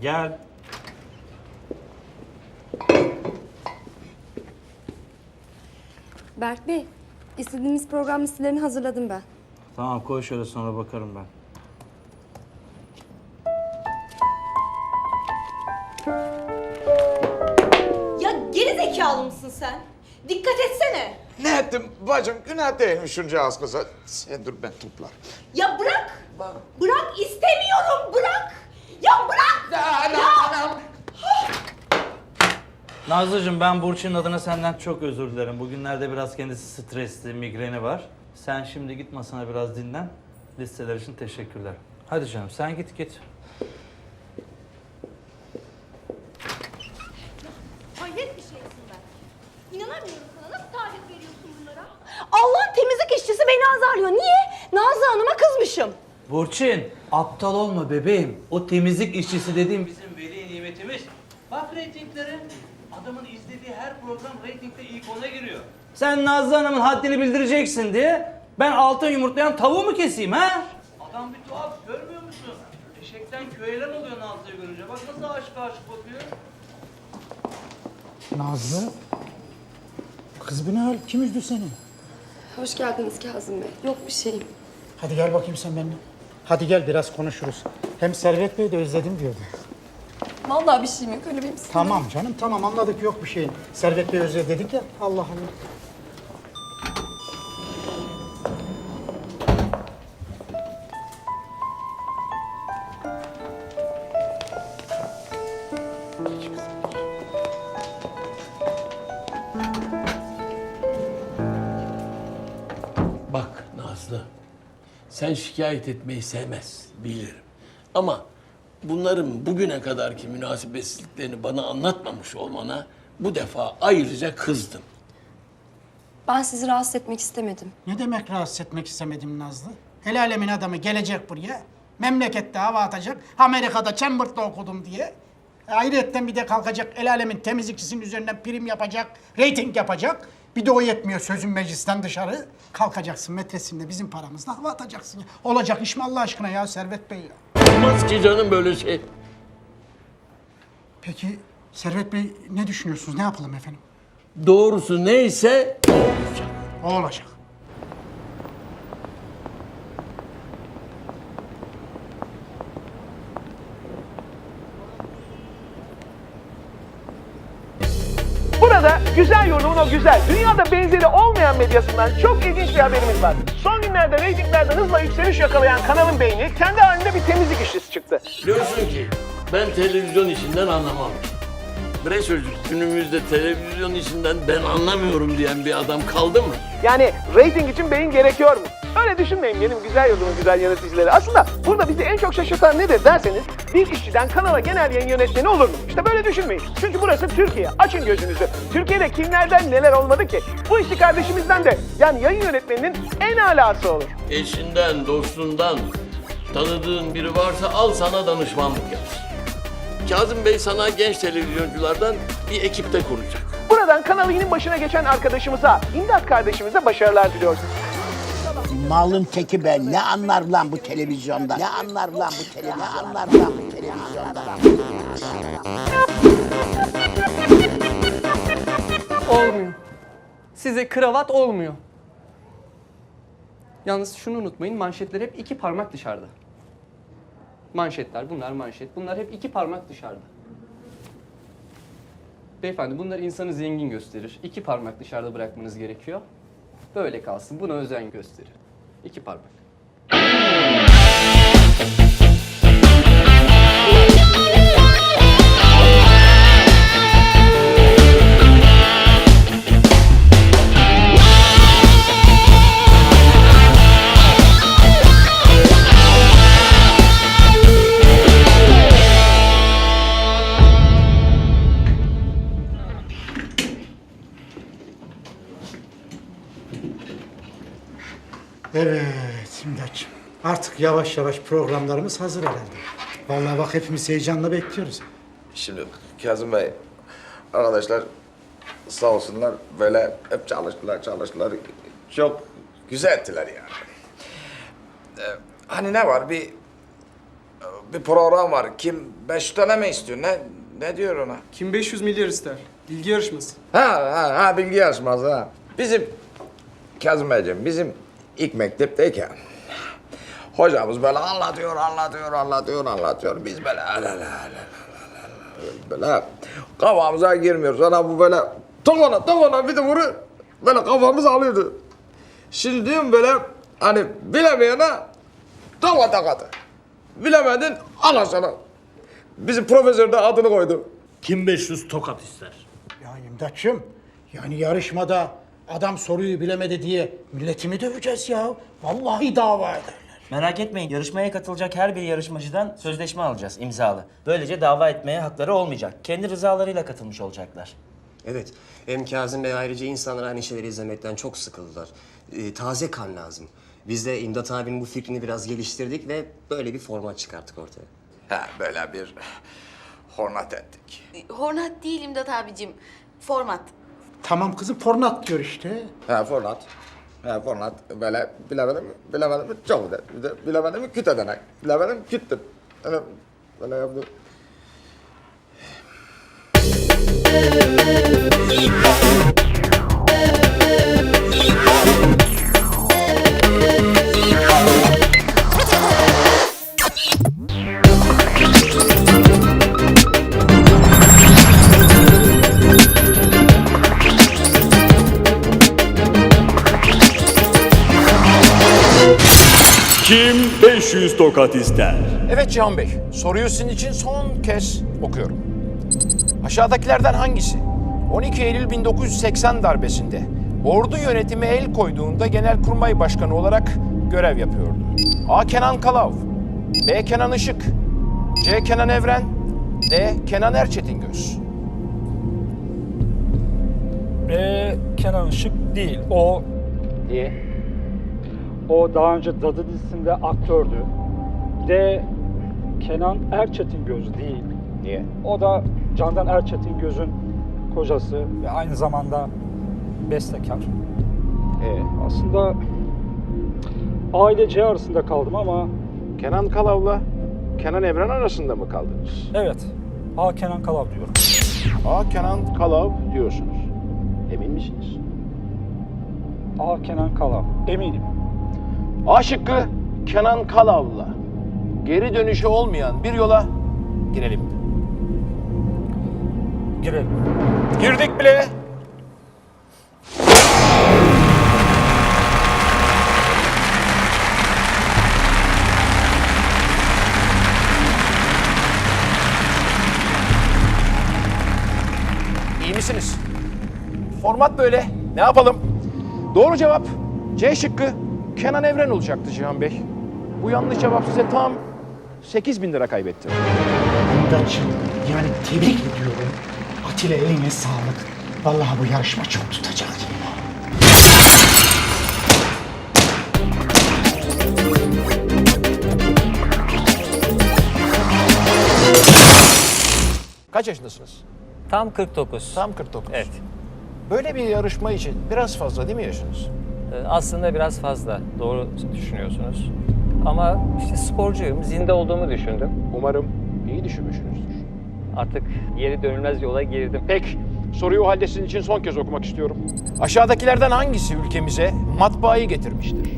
Gel. Berk Bey, istediğiniz program listelerini hazırladım ben. Tamam koy şöyle sonra bakarım ben. Ya geri zekalı mısın sen? Dikkat etsene. Ne ettim bacım? Günah değilmiş şunca az kıza. Sen dur ben toplar. Ya bırak. Bırak istemiyorum bırak. Ya bırak. Nazlıcığım ben Burçin'in adına senden çok özür dilerim. Bugünlerde biraz kendisi stresli, migreni var. Sen şimdi git masana biraz dinlen. Listeler için teşekkürler. Hadi canım sen git git. Hayret bir şeysin ben. İnanamıyorum sana. Nasıl tarif veriyorsun bunlara? Allah'ın temizlik işçisi beni azarlıyor. Niye? Nazlı Kızmışım. Burçin, aptal olma bebeğim. O temizlik işçisi dediğim bizim veli nimetimiz. Bak reytinglere. Adamın izlediği her program reytingde ilk ona giriyor. Sen Nazlı Hanım'ın haddini bildireceksin diye ben altın yumurtlayan tavuğu mu keseyim ha? Adam bir tuhaf görmüyor musun? Eşekten köyelen oluyor Nazlı'yı görünce. Bak nasıl aşık aşık bakıyor. Nazlı. Kız bu ne hal? Kim üzdü seni? Hoş geldiniz Kazım Bey. Yok bir şeyim. Hadi gel bakayım sen benimle. Hadi gel biraz konuşuruz. Hem Servet Bey de özledim diyordu. Vallahi bir şeyim yok. Öyle benim sinirlerim. Tamam canım tamam anladık yok bir şeyin. Servet Bey özledi dedik ya. Allah Allah. Bak Nazlı, sen şikayet etmeyi sevmez, bilirim. Ama bunların bugüne kadarki münasebetsizliklerini bana anlatmamış olmana bu defa ayrıca kızdım. Ben sizi rahatsız etmek istemedim. Ne demek rahatsız etmek istemedim Nazlı? El alemin adamı gelecek buraya. Memlekette hava atacak. Amerika'da Chamberlain'da okudum diye. Ayrıyetten bir de kalkacak el alemin temizlikçisinin üzerinden prim yapacak, reyting yapacak. Bir de o yetmiyor sözün meclisten dışarı. Kalkacaksın metresinde bizim paramızla hava atacaksın. ya. Olacak iş mi Allah aşkına ya Servet Bey ya? Olmaz ki canım böyle şey. Peki Servet Bey ne düşünüyorsunuz? Ne yapalım efendim? Doğrusu neyse o olacak. O olacak. Burada güzel yorumun o güzel, dünyada benzeri olmayan medyasından çok ilginç bir haberimiz var. Son günlerde reytinglerde hızla yükseliş yakalayan kanalın beyni kendi halinde bir temizlik işçisi çıktı. Biliyorsun ki ben televizyon işinden anlamam. Bre çocuk günümüzde televizyon işinden ben anlamıyorum diyen bir adam kaldı mı? Yani reyting için beyin gerekiyor mu? Öyle düşünmeyin benim güzel yolumun güzel yöneticileri. Aslında burada bizi en çok şaşırtan nedir derseniz bir işçiden kanala genel yayın yönetmeni olur mu? İşte böyle düşünmeyin. Çünkü burası Türkiye. Açın gözünüzü. Türkiye'de kimlerden neler olmadı ki? Bu işçi kardeşimizden de yani yayın yönetmeninin en alası olur. Eşinden, dostundan tanıdığın biri varsa al sana danışmanlık yapsın. Kazım Bey sana genç televizyonculardan bir ekipte kuracak. Buradan kanalının başına geçen arkadaşımıza, İmdat kardeşimize başarılar diliyoruz. Malın teki ben. Ne anlar lan bu televizyonda? Ne anlar lan bu televizyonda? Ne anlar lan bu televizyonda? Olmuyor. Size kravat olmuyor. Yalnız şunu unutmayın, manşetler hep iki parmak dışarıda. Manşetler, bunlar manşet. Bunlar hep iki parmak dışarıda. Beyefendi bunlar insanı zengin gösterir. İki parmak dışarıda bırakmanız gerekiyor. Böyle kalsın. Buna özen gösterin. İki parmak. Artık yavaş yavaş programlarımız hazır herhalde. Vallahi bak hepimiz heyecanla bekliyoruz. Şimdi Kazım Bey, arkadaşlar sağ olsunlar böyle hep çalıştılar çalıştılar. Çok güzel ettiler yani. hani ne var bir bir program var. Kim beş tane mi istiyor? Ne ne diyor ona? Kim 500 milyar ister? Bilgi yarışması. Ha ha ha bilgi yarışması ha. Bizim Kazım Beyciğim bizim ilk mektepteyken hocamız böyle anlatıyor, anlatıyor, anlatıyor, anlatıyor. Biz böyle la la la la böyle kafamıza girmiyor. Sonra bu böyle tokona tokona bir de vuru böyle kafamız alıyordu. Şimdi diyorum böyle hani bilemeyene tokat takatı. Bilemedin al sana. Bizim profesör de adını koydu. Kim 500 tokat ister? Ya İmdatçım, yani yarışmada adam soruyu bilemedi diye milletimi döveceğiz ya. Vallahi dava ederler. Merak etmeyin yarışmaya katılacak her bir yarışmacıdan sözleşme alacağız imzalı. Böylece dava etmeye hakları olmayacak. Kendi rızalarıyla katılmış olacaklar. Evet. Hem Kazım Bey ayrıca insanlar aynı şeyleri izlemekten çok sıkıldılar. Ee, taze kan lazım. Biz de İmdat abinin bu fikrini biraz geliştirdik ve böyle bir format çıkarttık ortaya. Ha böyle bir hornat ettik. Hornat değil İmdat abicim. Format. Tamam kızım fornat diyor işte. Ha fornat. Ha fornat böyle bilemedim mi? Bilemedim mi? Çok de. Bir de bilemedim mi? Küt edenek. Bilemedim küttüm. Öyle, böyle yaptım. 500 tokat ister? Evet Cihan Bey, soruyu sizin için son kez okuyorum. Aşağıdakilerden hangisi 12 Eylül 1980 darbesinde ordu yönetimi el koyduğunda Genelkurmay Başkanı olarak görev yapıyordu? A. Kenan Kalav B. Kenan Işık C. Kenan Evren D. Kenan Erçetingöz Ee, Kenan Işık değil. O Niye? o daha önce Dadı dizisinde aktördü. De Kenan Erçetingöz değil. Niye? O da Candan Erçetingöz'ün kocası ve aynı zamanda bestekar. Ee, Aslında aile arasında kaldım ama Kenan Kalav'la Kenan Evren arasında mı kaldınız? evet. A Kenan Kalav diyorum. A. Kenan Kalav diyorsunuz. Emin misiniz? A Kenan Kalav. Eminim. A şıkkı Kenan Kalav'la geri dönüşü olmayan bir yola girelim. Girelim. Girdik bile. İyi misiniz? Format böyle. Ne yapalım? Doğru cevap C şıkkı Kenan Evren olacaktı Cihan Bey. Bu yanlış cevap size tam 8 bin lira kaybetti. İmdatçım, yani tebrik ediyorum. Atilla eline sağlık. Vallahi bu yarışma çok tutacak. Kaç yaşındasınız? Tam 49. Tam 49. Evet. Böyle bir yarışma için biraz fazla değil mi yaşınız? Ee, Aslında biraz fazla. Doğru düşünüyorsunuz. Ama işte sporcuyum. Zinde olduğumu düşündüm. Umarım iyi düşünmüşsünüzdür. Artık geri dönülmez yola girdim. Peki, soruyu o halde sizin için son kez okumak istiyorum. Aşağıdakilerden hangisi ülkemize matbaayı getirmiştir?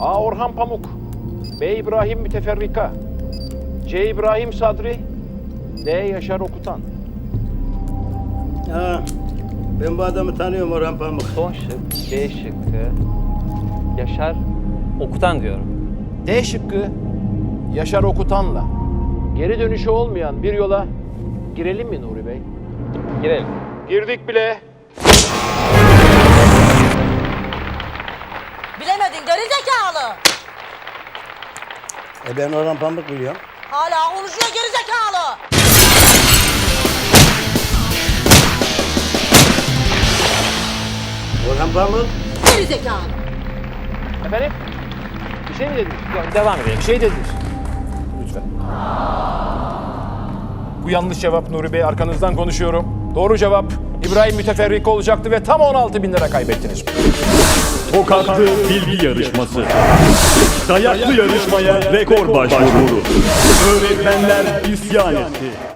A. Orhan Pamuk B. İbrahim Müteferrika C. İbrahim Sadri D. Yaşar Okutan Ha, ben bu adamı tanıyorum Orhan Pamuk. Son şık, B şıkkı. Yaşar Okutan diyorum. D şıkkı Yaşar Okutan'la geri dönüşü olmayan bir yola girelim mi Nuri Bey? Girelim. Girdik bile. Bilemedin gerizekalı. E ben Orhan Pamuk biliyorum. Hala konuşuyor gerizekalı. Orhan Pamuk. Gerizekalı. Efendim? Şey mi dediniz? Devam edelim. Bir şey dediniz. Lütfen. Bu yanlış cevap Nuri Bey. Arkanızdan konuşuyorum. Doğru cevap İbrahim müteferrik olacaktı ve tam 16 bin lira kaybettiniz. Tokatlı bilgi yarışması. Dayaklı yarışmaya rekor başvuru. Öğretmenler isyan etti.